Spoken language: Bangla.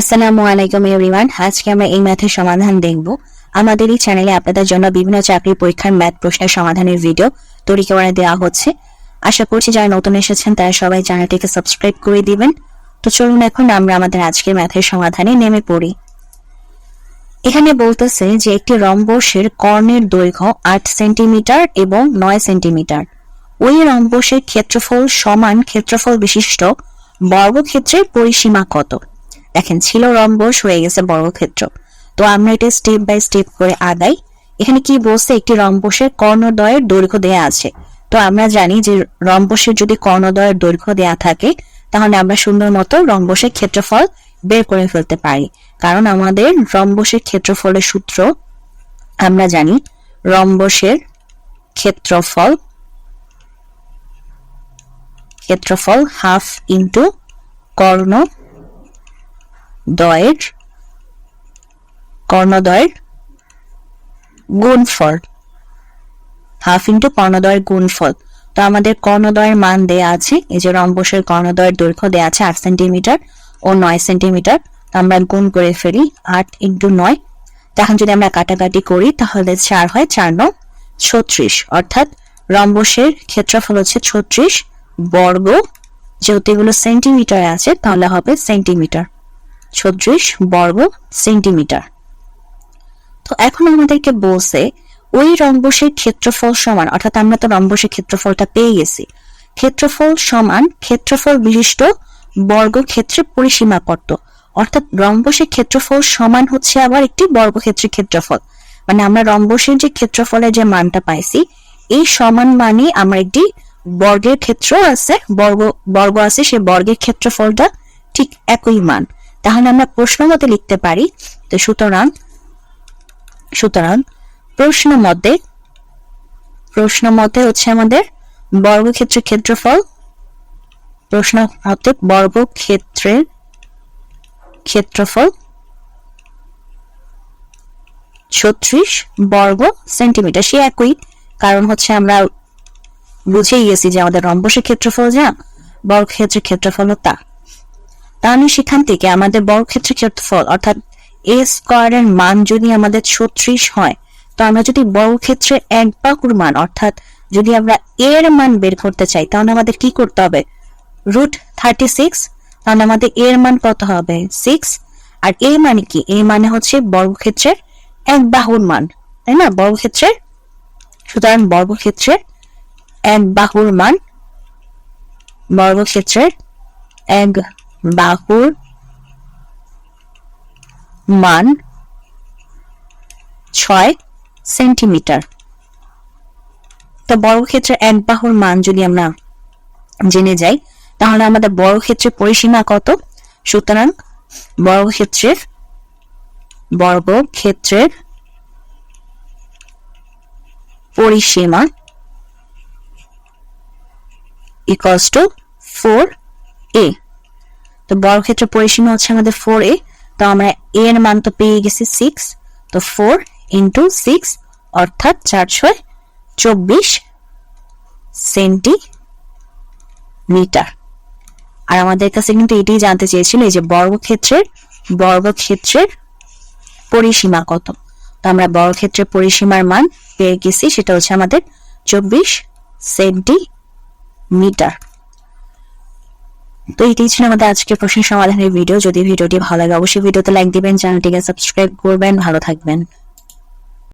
আসসালামু আলাইকুম এভরিওয়ান আজকে আমরা এই ম্যাথের সমাধান দেখব। আমাদের এই চ্যানেলে আপনাদের জন্য বিভিন্ন চাকরি পরীক্ষার ম্যাথ প্রশ্নের সমাধানের ভিডিও তৈরি করে দেওয়া হচ্ছে। আশা করছি যারা নতুন এসেছেন, তারা সবাই চ্যানেলটিকে সাবস্ক্রাইব করে দিবেন। তো চলুন এখন আমরা আমাদের আজকের ম্যাথের সমাধানে নেমে পড়ি। এখানে বলতেছে যে একটি রম্বসের কর্ণের দৈর্ঘ্য আট সেন্টিমিটার এবং নয় সেন্টিমিটার। ওই রম্বসের ক্ষেত্রফল সমান ক্ষেত্রফল বিশিষ্ট বর্গক্ষেত্রের পরিসীমা কত? দেখেন, ছিল রম্বস হয়ে গেছে বর্গক্ষেত্র তো আমরা এটা স্টেপ বাই স্টেপ করে আগাই এখানে কি বলছে? একটি রম্বসের কর্ণদ্বয়ের দৈর্ঘ্য দেয়া আছে। তো আমরা জানি যে রম্বসের যদি কর্ণদয়ের দৈর্ঘ্য দেয়া থাকে, তাহলে আমরা সুন্দর মতো রম্বসের ক্ষেত্রফল বের করে ফেলতে পারি। কারণ আমাদের রম্বসের ক্ষেত্রফলের সূত্র, আমরা জানি রম্বসের ক্ষেত্রফল ক্ষেত্রফল হাফ ইন্টু কর্ণ দয়ের কর্ণদয়ের গুণফল হাফ ইন্টু কর্ণদয়ের গুণফল তো আমাদের কর্ণদয়ের মান দেয়া আছে, এই যে রম্বসের কর্ণদয়ের দৈর্ঘ্য দেয়া আছে আট সেন্টিমিটার ও নয় সেন্টিমিটার। আমরা গুণ করে ফেলি আট ইন্টু নয়। তখন যদি আমরা কাটাকাটি করি, তাহলে চার হয় চার ন ছত্রিশ। অর্থাৎ রম্বসের ক্ষেত্রফল হচ্ছে ছত্রিশ বর্গ। যেহেতু এগুলো সেন্টিমিটারে আছে, তাহলে হবে সেন্টিমিটার। ছত্রিশ বর্গ সেন্টিমিটার। তো এখন আমাদেরকে বলছে, ওই রম্বসের ক্ষেত্রফল সমান, অর্থাৎ আমরা তো রম্বসের ক্ষেত্রফলটা পেয়ে গেছি, ক্ষেত্রফল সমান ক্ষেত্রফল বিশিষ্ট বর্গক্ষেত্রের পরিসীমা কত? অর্থাৎ রম্বসের ক্ষেত্রফল সমান হচ্ছে আবার একটি বর্গক্ষেত্রের ক্ষেত্রফল। মানে আমরা রম্বসের যে ক্ষেত্রফলের যে মানটা পাইছি, এই সমান মানে আমরা একটি বর্গের ক্ষেত্র আছে, বর্গ বর্গ আছে সেই বর্গের ক্ষেত্রফলটা ঠিক একই মান। তাহলে আমরা প্রশ্ন মতে লিখতে পারি, তো সুতরাং সুতরাং প্রশ্ন মতে প্রশ্ন মতে হচ্ছে আমাদের বর্গক্ষেত্রের ক্ষেত্রফল, প্রশ্ন মতে বর্গক্ষেত্রের ক্ষেত্রফল ছত্রিশ বর্গ সেন্টিমিটার, সে একই, কারণ হচ্ছে আমরা বুঝেই গেছি যে আমাদের রম্বসের ক্ষেত্রফল যা, বর্গক্ষেত্রের ক্ষেত্রফল তা। তাহলে সেখান থেকে আমাদের বর্গক্ষেত্রের ক্ষেত্রফল অর্থাৎ এ স্কোয়ারের মান যদি আমাদের ছত্রিশ হয়, তো আমরা যদি বর্গক্ষেত্রে এক বাকুর মান, অর্থাৎ যদি আমরা এর মান বের করতে চাই, তাহলে আমাদের কি করতে হবে? রুট থার্টি সিক্স তাহলে আমাদের এর মান কত হবে? সিক্স আর এ মানে কি? এ মানে হচ্ছে বর্গক্ষেত্রের এক বাহুর মান, তাই না? বর্গক্ষেত্রের সুতরাং বর্গক্ষেত্রের এক বাহুর মান বর্গক্ষেত্রের এক বাহুর মান ছয় সেন্টিমিটার। তো বর্গক্ষেত্রের এক বাহুর মান যদি আমরা জেনে যাই, তাহলে আমাদের বর্গক্ষেত্রের পরিসীমা কত? সুতরাং বর্গক্ষেত্রের বর্গক্ষেত্রের পরিসীমা ইকলস টু ফোর এ তো বর্গক্ষেত্রের পরিসীমা হচ্ছে আমাদের ফোর এ তো আমরা এ এর মান তো পেয়ে গেছি সিক্স তো ফোর ইন্টু সিক্স অর্থাৎ চার ছয় চব্বিশ সেন্টিমিটার আর আমাদের কাছে কিন্তু এটাই জানতে চেয়েছিল, এই যে বর্গক্ষেত্রের বর্গক্ষেত্রের পরিসীমা কত। তো আমরা বর্গক্ষেত্রের পরিসীমার মান পেয়ে গেছি, সেটা হচ্ছে আমাদের চব্বিশ সেন্টিমিটার তো এটাই ছিল আমাদের আজকে প্রশ্ন সমাধানের ভিডিও যদি ভিডিওটি ভালো লাগে, অবশ্যই ভিডিওতে লাইক দিবেন চ্যানেলটিকে সাবস্ক্রাইব করবেন। ভালো থাকবেন।